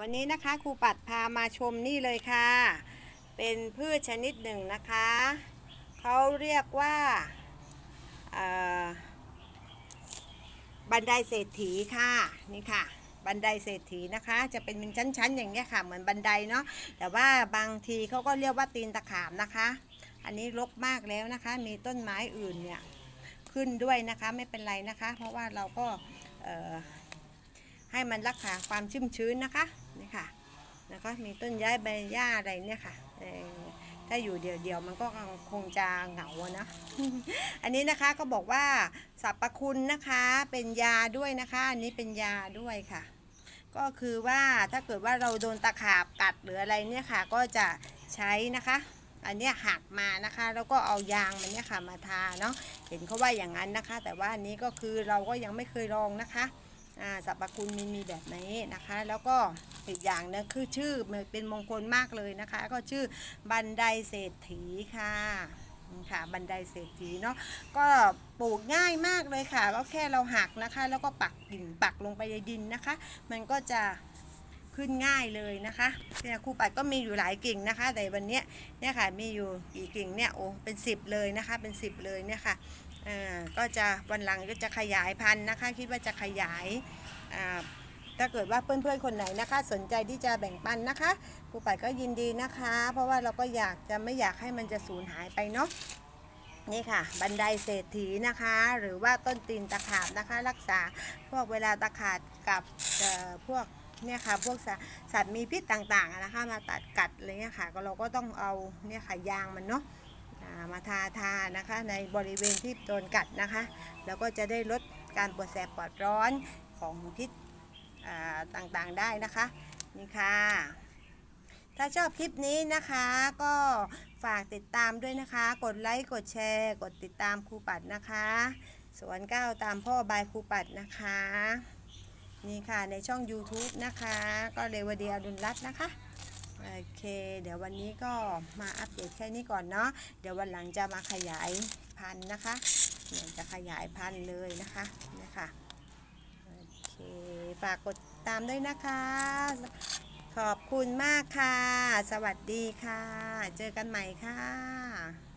วันนี้นะคะครูปัดพามาชมนี่เลยค่ะ เป็นพืชชนิดหนึ่งนะคะเขาเรียกว่าบันไดเศรษฐีค่ะนี่ค่ะ บันไดเศรษฐีนะคะ จะเป็นเป็นชั้นๆ อย่างเงี้ยค่ะเหมือนบันไดเนาะแต่ว่าบางทีเขาก็เรียกว่าตีนตะขาบนะคะ อันนี้รกมากแล้วนะคะ มีต้นไม้อื่นเนี่ยขึ้นด้วยนะคะไม่เป็นไรนะคะ เพราะว่าเราก็ ให้มันรักษาความชุ่มชื้นนะคะนี่ค่ะ แล้วก็มีต้นย้ายใบหญ้าอะไรเนี่ยค่ะเออถ้าอยู่เดียวๆมันก็คงจะเหงาอะนะ อันนี้นะคะก็บอกว่าสรรพคุณนะคะเป็นยาด้วยนะคะ อันนี้เป็นยาด้วยค่ะ ก็คือว่าถ้าเกิดว่าเราโดนตะขาบกัดหรืออะไรเนี่ยค่ะ ก็จะใช้นะคะ อันนี้หักมานะคะ แล้วก็เอายางมันเนี่ยค่ะมาทาเนาะเห็นเขาว่าอย่างนั้นนะคะ แต่ว่าอันนี้ก็คือเราก็ยังไม่เคยลองนะคะ สรรพคุณมีมีแบบนี้นะคะ แล้วก็อีกอย่างหนึงคือชื่อเป็นมงคลมากเลยนะคะ ก็ชื่อบันไดเศรษฐีค่ะค่ะบันไดเศรษฐีเนาะก็ปลูกง่ายมากเลยค่ะ ก็แค่เราหักนะคะ แล้วก็ปักกิ่งปักลงไปในดินนะคะ มันก็จะ ขึ้นง่ายเลยนะคะเนี่ยครูปัดก็มีอยู่หลายกิ่งนะคะ แต่วันเนี้ยเนี่ยค่ะมีอยู่กี่กิ่งเนี่ยโอ้เป็นสิบเลยนะคะเป็นสิบเลยเนี่ยค่ะอ่าก็จะวันหลังก็จะขยายพันธุ์นะคะ คิดว่าจะขยายอ่าถ้าเกิดว่าเพื่อนๆคนไหนนะคะ สนใจที่จะแบ่งปันนะคะครูปัดก็ยินดีนะคะ เพราะว่าเราก็อยากจะไม่อยากให้มันจะสูญหายไปเนาะนี่ค่ะ บันไดเศรษฐีนะคะ หรือว่าต้นตีนตะขาบนะคะ รักษาพวกเวลาตะขาบกับพวก เนี่ยค่ะพวกสัตว์สัตว์มีพิษต่างๆนะคะมาตัดกัดอะไรเงี้ยค่ะก็เราก็ต้องเอาเนี่ยค่ะยางมันเนาะมาทาทานะคะในบริเวณที่โดนกัดนะคะ แล้วก็จะได้ลดการปวดแสบปวดร้อนของพิษต่างๆได้นะคะนี่ค่ะถ้าชอบคลิปนี้นะคะก็ฝากติดตามด้วยนะคะ กดไลค์กดแชร์ กดติดตามครูปัดนะคะ สวนก้าวตามพ่อบายครูปัดนะคะ นี่ค่ะในช่อง YouTube นะคะ ก็เรวดีอดุลรัตน์นะคะโอเค เดี๋ยววันนี้ก็มาอัปเดตแค่นี้ก่อนเนาะเดี๋ยววันหลังจะมาขยายพันธุ์นะคะเดี๋ยวจะขยายพันธุ์เลยนะคะนี่ค่ะโอเคฝากกดตามด้วยนะคะ ขอบคุณมากค่ะ สวัสดีค่ะ เจอกันใหม่ค่ะ